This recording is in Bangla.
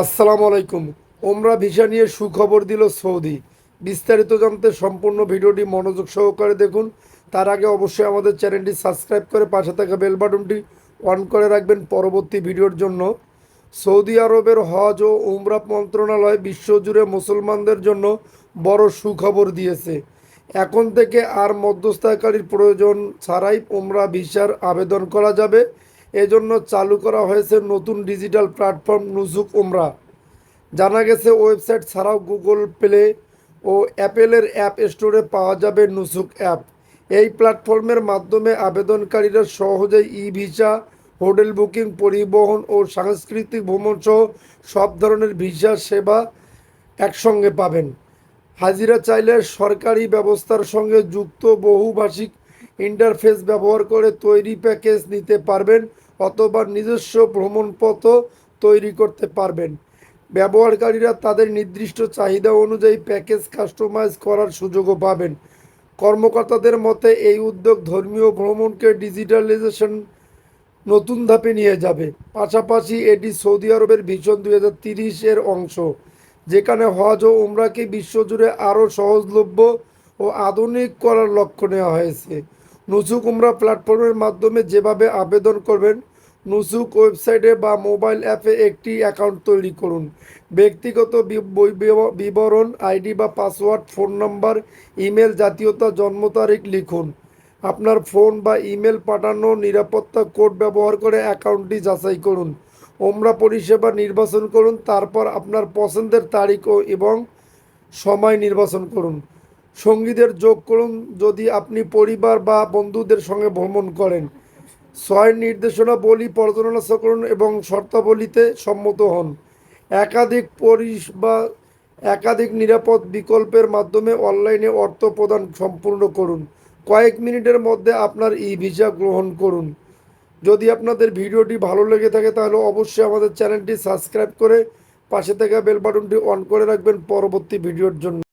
আসসালামু আলাইকুম। ওমরা ভিসা নিয়ে সুখবর দিল সৌদি। বিস্তারিত জানতে সম্পূর্ণ ভিডিওটি মনোযোগ সহকারে দেখুন। তার আগে অবশ্যই আমাদের চ্যানেলটি সাবস্ক্রাইব করে পাশে থাকা বেল বাটনটি অন করে রাখবেন পরবর্তী ভিডিওর জন্য। সৌদি আরবের হজ ও উমরা মন্ত্রণালয় বিশ্বজুড়ে মুসলমানদের জন্য বড় সুখবর দিয়েছে। এখন থেকে আর মধ্যস্থতাকারীর প্রয়োজন ছাড়াই উমরা ভিসার আবেদন করা যাবে। এজন্য চালু করা হয়েছে নতুন ডিজিটাল প্ল্যাটফর্ম নুসুক উমরা। জানা গেছে, ওয়েবসাইট ছাড়াও গুগল প্লে ও অ্যাপেলের অ্যাপ স্টোরে পাওয়া যাবে নুসুক অ্যাপ। এই প্ল্যাটফর্মের মাধ্যমে আবেদনকারীরা সহজেই ই ভিসা হোটেল বুকিং, পরিবহন ও সাংস্কৃতিক ভ্রমণ সহ সব ধরনের ভিসা সেবা একসঙ্গে পাবেন। হাজিরা চাইলে সরকারি ব্যবস্থার সঙ্গে যুক্ত বহুভাষিক ইন্টারফেস ব্যবহার করে তৈরি প্যাকেজ নিতে পারবেন অথবা নিজস্ব ভ্রমণপথ তৈরি করতে পারবেন। ব্যবহারকারীরা তাদের নির্দিষ্ট চাহিদা অনুযায়ী প্যাকেজ কাস্টমাইজ করার সুযোগও পাবেন। কর্মকর্তাদের মতে, এই উদ্যোগ ধর্মীয় ভ্রমণকে ডিজিটালাইজেশন নতুন ধাপে নিয়ে যাবে। পাশাপাশি এটি সৌদি আরবের ভীষণ দুই তিরিশের অংশ, যেখানে হজ ও উমরাকে বিশ্বজুড়ে আরও সহজলভ্য ও আধুনিক করার লক্ষ্য নেওয়া হয়েছে। নুসুক উমরা প্ল্যাটফর্মের মাধ্যমে যেভাবে আবেদন করবেন, নুসুক ওয়েবসাইটে বা মোবাইল অ্যাপে একটি অ্যাকাউন্ট তৈরি করুন। ব্যক্তিগত বিবরণ, আইডি বা পাসওয়ার্ড, ফোন নাম্বার, ইমেল জাতীয়তা, জন্ম তারিখ লিখুন। আপনার ফোন বা ইমেল পাঠানো নিরাপত্তা কোড ব্যবহার করে অ্যাকাউন্টটি যাচাই করুন। ওমরা পরিষেবা নির্বাচন করুন, তারপর আপনার পছন্দের তারিখ ও এবং সময় নির্বাচন করুন। সঙ্গীদের যোগ করুন যদি আপনি পরিবার বা বন্ধুদের সঙ্গে ভ্রমণ করেন। ছয় নির্দেশনা বলি পর্যালোচনা করুন এবং শর্তাবলীতে সম্মত হন। একাধিক পরিষেবা একাধিক নিরাপদ বিকল্পের মাধ্যমে অনলাইনে অর্থ প্রদান সম্পূর্ণ করুন। কয়েক মিনিটের মধ্যে আপনার ই ভিসা গ্রহণ করুন। যদি আপনাদের ভিডিওটি ভালো লেগে থাকে তাহলে অবশ্যই আমাদের চ্যানেলটি সাবস্ক্রাইব করে পাশে থাকা বেল বাটনটি অন করে রাখবেন পরবর্তী ভিডিওর জন্য।